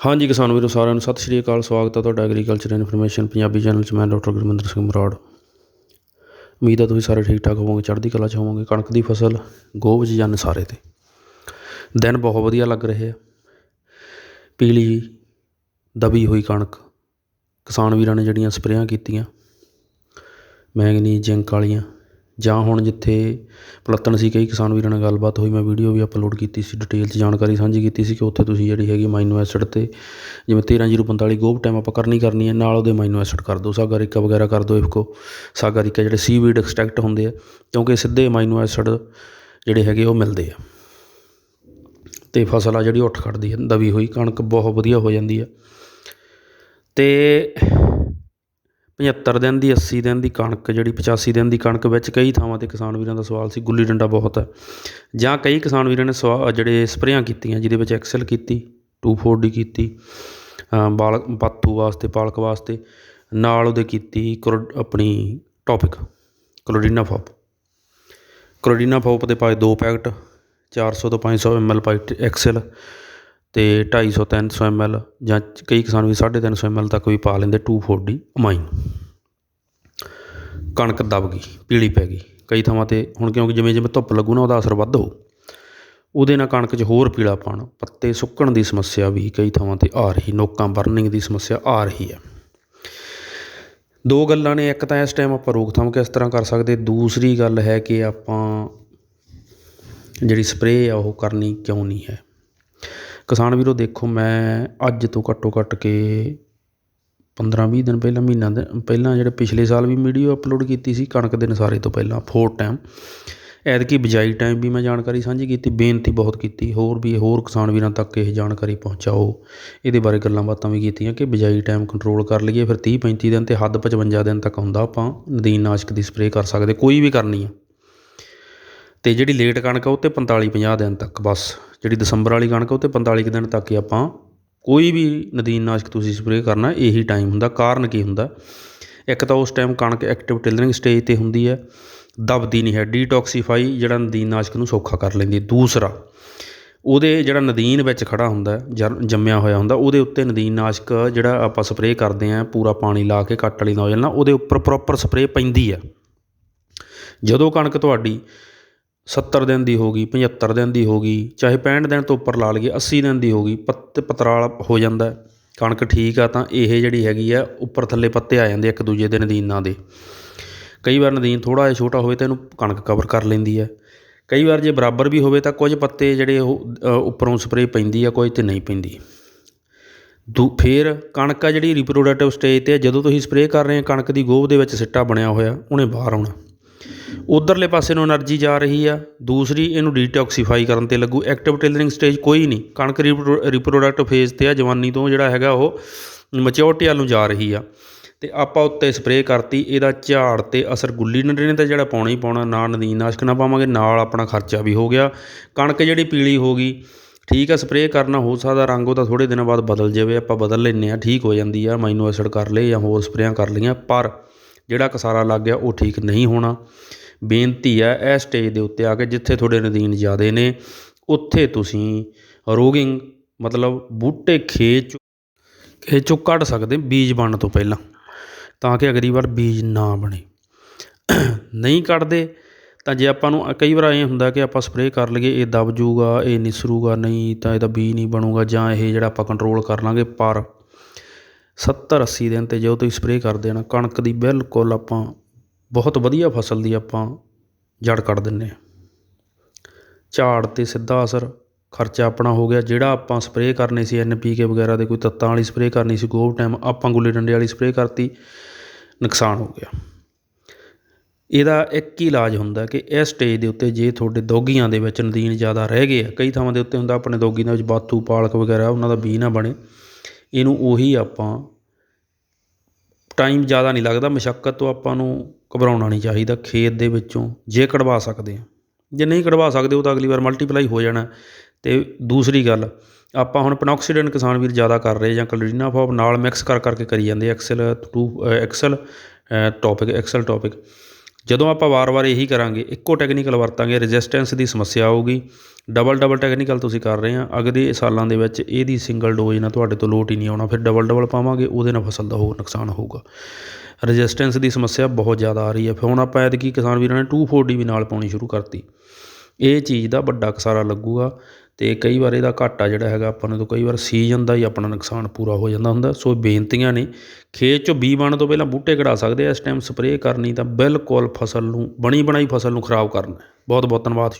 ਹਾਂਜੀ ਕਿਸਾਨ ਵੀਰੋ, ਸਾਰਿਆਂ ਨੂੰ ਸਤਿ ਸ਼੍ਰੀ ਅਕਾਲ, ਸਵਾਗਤ ਹੈ ਤੁਹਾਡਾ ਐਗਰੀਕਲਚਰ ਇਨਫੋਰਮੇਸ਼ਨ ਪੰਜਾਬੀ ਚੈਨਲ 'ਚ। ਮੈਂ ਡਾਕਟਰ ਗੁਰਮਿੰਦਰ ਸਿੰਘ ਬਰਾੜ ਉਮੀਦ ਹੈ ਤੁਸੀਂ ਸਾਰੇ ਠੀਕ ਠਾਕ ਹੋਵੋਗੇ, ਚੜ੍ਹਦੀ ਕਲਾ 'ਚ ਹੋਵੋਗੇ, ਕਣਕ ਦੀ ਫਸਲ ਗੋਹ ਵਿੱਚ ਜਨ ਸਾਰੇ ਤੇ। ਦਿਨ ਬਹੁਤ ਵਧੀਆ ਲੱਗ ਰਹੇ ਆ। ਪੀਲੀ ਦਬੀ ਹੋਈ ਕਣਕ। ਕਿਸਾਨ ਵੀਰਾਂ ਨੇ ਜਿਹੜੀਆਂ ਸਪਰੇਆਂ ਕੀਤੀਆਂ ਮੈਂਗਨੀ ਜ਼ਿੰਕ ਵਾਲੀਆਂ ਜਾਂ ਹੁਣ ਜਿੱਥੇ ਪਲੱਤਣ ਸੀ, ਕਈ ਕਿਸਾਨ ਵੀਰਾਂ ਨਾਲ ਗੱਲਬਾਤ ਹੋਈ, ਮੈਂ ਵੀਡੀਓ ਵੀ ਅਪਲੋਡ ਕੀਤੀ ਸੀ ਡਿਟੇਲ 'ਚ ਜਾਣਕਾਰੀ ਸਾਂਝੀ ਕੀਤੀ ਸੀ ਕਿ ਉੱਥੇ ਤੁਸੀਂ ਜਿਹੜੀ ਹੈਗੀ ਮਾਈਨੋ ਐਸਿਡ ਤੇ ਜਿਵੇਂ ਤੇਰ੍ਹਾਂ ਜ਼ੀਰੋ ਪੰਤਾਲੀ ਗੋਭ ਟਾਈਮ ਆਪਾਂ ਕਰਨੀ ਕਰਨੀ ਹੈ, ਨਾਲ ਉਹਦੇ ਮਾਈਨੋ ਐਸਿਡ ਕਰ ਦਿਓ, ਸਾਗਾ ਰਿਕਾ ਵਗੈਰਾ ਕਰ ਦਿਓ, ਇਫਕੋ ਸਾਗਾ ਰਿਕਾ ਜਿਹੜੇ ਸੀਵੀਡ ਐਕਸਟ੍ਰੈਕਟ ਹੁੰਦੇ ਆ, ਕਿਉਂਕਿ ਸਿੱਧੇ ਮਾਈਨੋ ਐਸਿਡ ਜਿਹੜੇ ਹੈਗੇ ਉਹ ਮਿਲਦੇ ਆ। ਤੇ ਫਸਲ ਆ ਜਿਹੜੀ ਉੱਠ ਖੜਦੀ ਹੈ ਦਵੀ ਹੋਈ, ਕਣਕ ਬਹੁਤ ਵਧੀਆ ਹੋ ਜਾਂਦੀ ਹੈ ਤੇ 75 ਦਿਨ ਦੀ 80 ਦਿਨ ਦੀ ਕਣਕ, ਜਿਹੜੀ 85 ਦਿਨ ਦੀ ਕਣਕ ਵਿੱਚ ਕਈ ਥਾਵਾਂ ਤੇ ਕਿਸਾਨ ਵੀਰਾਂ ਦਾ ਸਵਾਲ ਸੀ, ਗੁੱਲੀ ਡੰਡਾ ਬਹੁਤ ਹੈ। ਜਾਂ ਕਈ ਕਿਸਾਨ ਵੀਰਾਂ ਨੇ ਸਵਾ, ਜਿਹੜੇ ਸਪਰੇਆਂ ਕੀਤੀਆਂ, ਜਿਹਦੇ ਵਿੱਚ ਐਕਸਲ ਕੀਤੀ 240 ਕੀਤੀ ਬਾਲ ਪਾਥੂ ਵਾਸਤੇ, ਪਾਲਕ ਵਾਸਤੇ, ਨਾਲ ਉਹਦੇ ਕੀਤੀ ਕਰੋ, ਆਪਣੀ ਟੌਪਿਕ ਕਲੋਡੀਨਾ ਫੋਪ। ਕਲੋਡੀਨਾ ਫੋਪ ਦੇ ਪਾਏ ਦੋ ਪੈਕਟ 400 ਤੋਂ 500 ml ਪਾਈ ਐਕਸਲ ਅਤੇ ਢਾਈ ਸੌ, ਤਿੰਨ ਸੌ ਐੱਮ ਐੱਲ ਜਾਂ ਕਈ ਕਿਸਾਨ ਵੀ ਸਾਢੇ ਤਿੰਨ ਸੌ ਐੱਮ ਐੱਲ ਤੱਕ ਵੀ ਪਾ ਲੈਂਦੇ 240 ਅਮਾਈਨ। ਕਣਕ ਦੱਬ ਗਈ, ਪੀਲੀ ਪੈ ਗਈ। ਕਈ ਥਾਵਾਂ ਤੇ ਹੁਣ ਕਿਉਂਕਿ ਜਿਵੇਂ ਜਿਵੇਂ ਧੁੱਪ ਲੱਗੂ ਨਾ, ਉਹਦਾ ਅਸਰ ਵੱਧ ਹੋਊ। ਉਹਦੇ ਨਾਲ ਕਣਕ 'ਚ ਹੋਰ ਪੀਲਾਪਣ ਪੱਤੇ ਸੁੱਕਣ ਦੀ ਸਮੱਸਿਆ ਵੀ ਕਈ ਥਾਵਾਂ ਤੇ ਆ ਰਹੀ ਨੋਕਾਂ ਬਰਨਿੰਗ ਦੀ ਸਮੱਸਿਆ ਆ ਰਹੀ ਹੈ। ਦੋ ਗੱਲਾਂ ਨੇ, ਇੱਕ ਤਾਂ ਇਸ ਟਾਈਮ ਆਪਾਂ ਰੋਕਥਾਮ ਕਿਸ ਤਰ੍ਹਾਂ ਕਰ ਸਕਦੇ, ਦੂਸਰੀ ਗੱਲ ਹੈ ਕਿ ਆਪਾਂ ਜਿਹੜੀ ਸਪਰੇਅ ਆ, ਉਹ ਕਰਨੀ ਕਿਉਂ ਨਹੀਂ ਹੈ? ਕਿਸਾਨ ਵੀਰੋ, ਦੇਖੋ ਮੈਂ ਅੱਜ ਤੋਂ ਘੱਟੋ ਘੱਟ ਕੇ 15-20 ਦਿਨ ਪਹਿਲਾਂ, ਮਹੀਨਾ ਦੇ ਪਹਿਲਾਂ ਜਿਹੜੇ ਪਿਛਲੇ ਸਾਲ ਵੀ ਵੀਡੀਓ ਅਪਲੋਡ ਕੀਤੀ ਸੀ, ਕਣਕ ਦੇ ਨਸਾਰੇ ਤੋਂ ਪਹਿਲਾਂ, ਫੋਰ ਟਾਈਮ। ਐਤਕੀ ਬਿਜਾਈ ਟਾਈਮ ਵੀ ਮੈਂ ਜਾਣਕਾਰੀ ਸਾਂਝੀ ਕੀਤੀ, ਬੇਨਤੀ ਬਹੁਤ ਕੀਤੀ, ਹੋਰ ਵੀ, ਹੋਰ ਕਿਸਾਨ ਵੀਰਾਂ ਤੱਕ ਇਹ ਜਾਣਕਾਰੀ ਪਹੁੰਚਾਓ। ਇਹਦੇ ਬਾਰੇ ਗੱਲਾਂ ਬਾਤਾਂ ਵੀ ਕੀਤੀਆਂ ਕਿ ਬਿਜਾਈ ਟਾਈਮ ਕੰਟਰੋਲ ਕਰ ਲਈਏ, ਫਿਰ 30 35 ਦਿਨ ਤੇ ਹੱਦ 55 ਦਿਨ ਤੱਕ ਹੁੰਦਾ ਆਪਾਂ ਨਦੀਨ ਨਾਸ਼ਕ ਦੀ ਸਪਰੇਅ ਕਰ ਸਕਦੇ, ਕੋਈ ਵੀ ਕਰਨੀ ਆ। ਤੇ ਜਿਹੜੀ ਲੇਟ ਕਣਕ ਆ, ਉਹ ਤੇ 45 50 ਦਿਨ ਤੱਕ, ਬਸ। ਜਿਹੜੀ ਦਸੰਬਰ ਵਾਲੀ ਕਣਕ ਉਹ ਤੇ 45 ਕੁ ਦਿਨ ਤੱਕ ਹੀ ਆਪਾਂ ਕੋਈ ਵੀ ਨਦੀਨ ਨਾਸ਼ਕ ਤੁਸੀਂ ਸਪਰੇਅ ਕਰਨਾ ਇਹੀ ਟਾਈਮ ਹੁੰਦਾ। ਕਾਰਨ ਕੀ ਹੁੰਦਾ? ਇੱਕ ਤਾਂ ਉਸ ਟਾਈਮ ਕਣਕ ਐਕਟਿਵ ਟਿਲਰਿੰਗ ਸਟੇਜ ਤੇ ਹੁੰਦੀ ਹੈ ਦਬਦੀ ਨਹੀਂ ਹੈ ਡੀਟੌਕਸੀਫਾਈ ਜਿਹੜਾ ਨਦੀਨ ਨਾਸ਼ਕ ਨੂੰ ਸੌਖਾ ਕਰ ਲੈਂਦੀ ਦੂਸਰਾ ਉਹਦੇ ਜਿਹੜਾ ਨਦੀਨ ਵਿੱਚ ਖੜਾ ਹੁੰਦਾ ਹੈ, ਜਰ- ਜੰਮਿਆ ਹੋਇਆ ਹੁੰਦਾ ਉਹਦੇ ਉੱਤੇ ਨਦੀਨ ਨਾਸ਼ਕ ਜਿਹੜਾ ਆਪਾਂ ਸਪਰੇਅ ਕਰਦੇ ਆਂ ਪੂਰਾ ਪਾਣੀ ਲਾ ਕੇ ਕੱਟ ਵਾਲੀ ਨੋਜ਼ਲ ਨਾਲ ਉਹਦੇ ਉੱਪਰ ਪ੍ਰੋਪਰ ਸਪਰੇਅ ਪੈਂਦੀ ਹੈ। ਜਦੋਂ ਕਣਕ ਤੁਹਾਡੀ 70 ਦਿਨ ਦੀ ਹੋ ਗਈ 75 ਦਿਨ ਦੀ ਹੋ ਗਈ ਚਾਹੇ 65 ਦਿਨ ਤੋਂ ਉੱਪਰ ਲਾ ਲਈਏ 80 ਦਿਨ ਦੀ ਹੋ ਗਈ ਪੱਤ ਪਤਰਾਲ ਹੋ ਜਾਂਦਾ ਕਣਕ ਠੀਕ ਆ ਤਾਂ ਇਹ ਜਿਹੜੀ ਹੈਗੀ ਆ ਉੱਪਰ ਥੱਲੇ ਪੱਤੇ ਆ ਜਾਂਦੇ ਇੱਕ ਦੂਜੇ ਦੇ ਨਦੀਨਾਂ ਦੇ। ਕਈ ਵਾਰ ਨਦੀਨ ਥੋੜਾ ਜਿਹਾ ਛੋਟਾ ਹੋਵੇ ਤਾਂ ਇਹਨੂੰ ਕਣਕ ਕਵਰ ਕਰ ਲੈਂਦੀ ਹੈ। ਕਈ ਵਾਰ ਜੇ ਬਰਾਬਰ ਵੀ ਹੋਵੇ ਤਾਂ ਕੁਝ ਪੱਤੇ ਜਿਹੜੇ ਉਹ ਉੱਪਰੋਂ ਸਪਰੇਅ ਪੈਂਦੀ ਆ ਕੁਝ ਤੇ ਨਹੀਂ ਪੈਂਦੀ। ਦੂ ਫਿਰ ਕਣਕ ਆ ਜਿਹੜੀ ਰਿਪਰੋਡਕਟਿਵ ਸਟੇਜ ਤੇ ਆ, ਜਦੋਂ ਤੁਸੀਂ ਸਪਰੇਅ ਕਰ ਰਹੇ ਆ ਕਣਕ ਦੀ ਗੋਭ ਦੇ ਵਿੱਚ ਸਿੱਟਾ ਬਣਿਆ ਹੋਇਆ ਉਹਨੇ ਬਾਹਰ ਆਉਣਾ। ਉਧਰਲੇ ਪਾਸੇ ਨੂੰ એનર્ਜੀ ਜਾ ਰਹੀ ਆ, ਦੂਸਰੀ ਇਹਨੂੰ ਡੀਟੌਕਸੀਫਾਈ ਕਰਨ ਤੇ ਲੱਗੂ। ਐਕਟਿਵ ਟੇਲਰਿੰਗ ਸਟੇਜ ਕੋਈ ਨਹੀਂ। ਕਣਕ ਰੀਪਰੋਡਕਟ ਫੇਜ਼ ਤੇ ਆ, ਜਵਾਨੀ ਤੋਂ ਜਿਹੜਾ ਹੈਗਾ ਉਹ ਮੈਚਿਓਰਟੀ ਵੱਲ ਨੂੰ ਜਾ ਰਹੀ ਆ। ਤੇ ਆਪਾਂ ਉੱਤੇ ਸਪਰੇਅ ਕਰਤੀ, ਇਹਦਾ ਝਾੜ ਤੇ ਅਸਰ ਗੁੱਲੀ ਡੰਡੇ ਨੇ ਤਾਂ ਜਿਹੜਾ ਪਾਉਣਾ ਹੀ ਪਾਉਣਾ, ਨਾ ਨਦੀਨ ਨਾਸ਼ਕ ਨਾ ਪਾਵਾਂਗੇ, ਨਾਲ ਆਪਣਾ ਖਰਚਾ ਵੀ ਹੋ ਗਿਆ। ਕਣਕ ਜਿਹੜੀ ਪੀਲੀ ਹੋ ਗਈ, ਠੀਕ ਆ ਸਪਰੇਅ ਕਰਨਾ ਹੋ ਸਕਦਾ, ਰੰਗ ਉਹਦਾ ਥੋੜੇ ਦਿਨਾਂ ਬਾਅਦ ਬਦਲ ਜਾਵੇ, ਆਪਾਂ ਬਦਲ ਲੈਨੇ ਆ ਠੀਕ ਹੋ ਜਾਂਦੀ ਆ ਮਾਈਨੋ ਐਸਿਡ ਕਰ ਲਏ ਜਾਂ ਹੋਰ ਸਪਰੇਆਂ ਕਰ ਲਈਆਂ, ਪਰ ਜਿਹੜਾ ਕਸਾਰਾ ਲੱਗ ਗਿਆ ਉਹ ਠੀਕ ਨਹੀਂ ਹੋਣਾ। ਬੇਨਤੀ ਹੈ ਇਹ ਸਟੇਜ ਦੇ ਉੱਤੇ ਆ ਕੇ ਜਿੱਥੇ ਤੁਹਾਡੇ ਨਦੀਨ ਜ਼ਿਆਦੇ ਨੇ, ਉੱਥੇ ਤੁਸੀਂ ਰੋਗਿੰਗ ਮਤਲਬ ਬੂਟੇ ਖੇਚ ਖੇਤ ਚੋਂ ਕੱਢ ਸਕਦੇ ਬੀਜ ਬਣਨ ਤੋਂ ਪਹਿਲਾਂ, ਤਾਂ ਕਿ ਅਗਲੀ ਵਾਰ ਬੀਜ ਨਾ ਬਣੇ। ਨਹੀਂ ਕੱਢਦੇ ਤਾਂ ਜੇ ਆਪਾਂ ਨੂੰ ਕਈ ਵਾਰ ਐਂ ਹੁੰਦਾ ਕਿ ਆਪਾਂ ਸਪਰੇਅ ਕਰ ਲਈਏ, ਇਹ ਦਬ ਜੂਗਾ, ਇਹ ਨਿਸਰੂਗਾ, ਨਹੀਂ ਤਾਂ ਇਹਦਾ ਬੀਜ ਨਹੀਂ ਬਣੂਗਾ ਜਾਂ ਇਹ ਜਿਹੜਾ ਆਪਾਂ ਕੰਟਰੋਲ ਕਰ ਲਾਂਗੇ ਪਰ 70 80 ਦਿਨ ਤੇ ਜਦੋਂ ਤੁਸੀਂ ਸਪਰੇਅ ਕਰਦੇ ਆ ਨਾ, ਕਣਕ ਦੀ ਬਿਲਕੁਲ ਆਪਾਂ ਬਹੁਤ ਵਧੀਆ ਫਸਲ ਦੀ ਆਪਾਂ ਜੜ ਕੱਢ ਦਿੰਦੇ ਹਾਂ। ਝਾੜ ਤੇ ਸਿੱਧਾ ਅਸਰ ਖਰਚਾ ਆਪਣਾ ਹੋ ਗਿਆ। ਜਿਹੜਾ ਆਪਾਂ ਸਪਰੇਅ ਕਰਨੀ ਸੀ ਐੱਨ ਪੀ ਕੇ ਵਗੈਰਾ ਦੇ ਕੋਈ ਤੱਤਾਂ ਵਾਲੀ ਸਪਰੇਅ ਕਰਨੀ ਸੀ, ਗੋਬ ਟਾਈਮ ਆਪਾਂ ਗੁੱਲੀ ਡੰਡੇ ਵਾਲੀ ਸਪਰੇਅ ਕਰਤੀ, ਨੁਕਸਾਨ ਹੋ ਗਿਆ। ਇਹਦਾ ਇੱਕ ਹੀ ਇਲਾਜ ਹੁੰਦਾ ਕਿ ਇਸ ਸਟੇਜ ਦੇ ਉੱਤੇ ਜੇ ਤੁਹਾਡੇ ਦੋਗੀਆਂ ਦੇ ਵਿੱਚ ਨਦੀਨ ਜ਼ਿਆਦਾ ਰਹਿ ਗਏ ਆ, ਕਈ ਥਾਵਾਂ ਦੇ ਉੱਤੇ ਹੁੰਦਾ ਆਪਣੇ ਦੋਗੀ ਦੇ ਵਿੱਚ ਬਾਥੂ, ਪਾਲਕ ਵਗੈਰਾ, ਉਹਨਾਂ ਦਾ ਬੀ ਨਾ ਬਣੇ। ਇਹਨੂੰ ਉਹੀ ਆਪਾਂ ਟਾਈਮ ਜ਼ਿਆਦਾ ਨਹੀਂ ਲੱਗਦਾ, ਮਸ਼ੱਕਤ ਤੋਂ ਆਪਾਂ ਨੂੰ ਘਬਰਾਉਣਾ ਨਹੀਂ ਚਾਹੀਦਾ ਖੇਤ ਦੇ ਵਿੱਚੋਂ, ਜੇ ਕਢਵਾ ਸਕਦੇ ਹਾਂ। ਜੇ ਨਹੀਂ ਕਢਵਾ ਸਕਦੇ, ਉਹ ਤਾਂ ਅਗਲੀ ਵਾਰ ਮਲਟੀਪਲਾਈ ਹੋ ਜਾਣਾ। ਤੇ ਦੂਸਰੀ ਗੱਲ, ਆਪਾਂ ਹੁਣ ਪਨੋਕਸੀਡਨ ਕਿਸਾਨ ਵੀਰ ਜ਼ਿਆਦਾ ਕਰ ਰਹੇ ਜਾਂ ਕਲੋਰੀਨਾ ਫੋਪ ਨਾਲ ਮਿਕਸ ਕਰ ਕਰਕੇ ਕਰੀ ਜਾਂਦੇ excel to excel topic excel topic ਜਦੋਂ ਆਪਾਂ ਵਾਰ-ਵਾਰ ਇਹੀ ਕਰਾਂਗੇ, ਇੱਕੋ ਟੈਕਨੀਕਲ ਵਰਤਾਂਗੇ ਰੈਜ਼ਿਸਟੈਂਸ ਦੀ ਸਮੱਸਿਆ ਆਊਗੀ। ਡਬਲ ਡਬਲ ਟੈਕਨੀਕਲ ਤੁਸੀਂ ਕਰ ਰਹੇ ਆ, ਅਗਲੇ ਸਾਲਾਂ ਦੇ ਵਿੱਚ ਇਹਦੀ ਸਿੰਗਲ ਡੋਜ਼ ਨਾਲ ਤੁਹਾਡੇ ਤੋਂ ਲੋਟ ਹੀ ਨਹੀਂ ਆਉਣਾ, ਫਿਰ ਡਬਲ ਡਬਲ ਪਾਵਾਂਗੇ, ਉਹਦੇ ਨਾਲ ਫਸਲ ਦਾ ਹੋਰ ਨੁਕਸਾਨ ਹੋਊਗਾ। ਰੈਜ਼ਿਸਟੈਂਸ ਦੀ ਸਮੱਸਿਆ ਬਹੁਤ ਜ਼ਿਆਦਾ ਆ ਰਹੀ ਹੈ ਫਿਰ ਹੁਣ ਆਪਾਂ ਐਤਕੀ ਕਿਸਾਨ ਵੀਰਾਂ ਨੇ 240 ਵੀ ਨਾਲ ਪਾਉਣੀ ਸ਼ੁਰੂ ਕਰਤੀ। ਇਹ ਚੀਜ਼ ਦਾ ਵੱਡਾ ਕਸਾਰਾ ਲੱਗੂਗਾ। ਅਤੇ ਕਈ ਵਾਰ ਇਹਦਾ ਘਾਟਾ ਜਿਹੜਾ ਹੈਗਾ ਆਪਾਂ ਨੂੰ ਤਾਂ ਕਈ ਵਾਰ ਸੀਜ਼ਨ ਦਾ ਹੀ ਆਪਣਾ ਨੁਕਸਾਨ ਪੂਰਾ ਹੋ ਜਾਂਦਾ ਹੁੰਦਾ, ਸੋ ਬੇਨਤੀਆਂ ਨੇ। ਖੇਤ 'ਚੋਂ ਬੀ ਬਣ ਤੋਂ ਪਹਿਲਾਂ ਬੂਟੇ ਕਢਾ ਸਕਦੇ ਆ, ਇਸ ਟਾਈਮ ਸਪਰੇਅ ਕਰਨੀ ਤਾਂ ਬਿਲਕੁਲ ਫਸਲ ਨੂੰ, ਬਣੀ ਬਣਾਈ ਫਸਲ ਨੂੰ ਖਰਾਬ ਕਰਨਾ ਬਹੁਤ ਬਹੁਤ ਧੰਨਵਾਦ।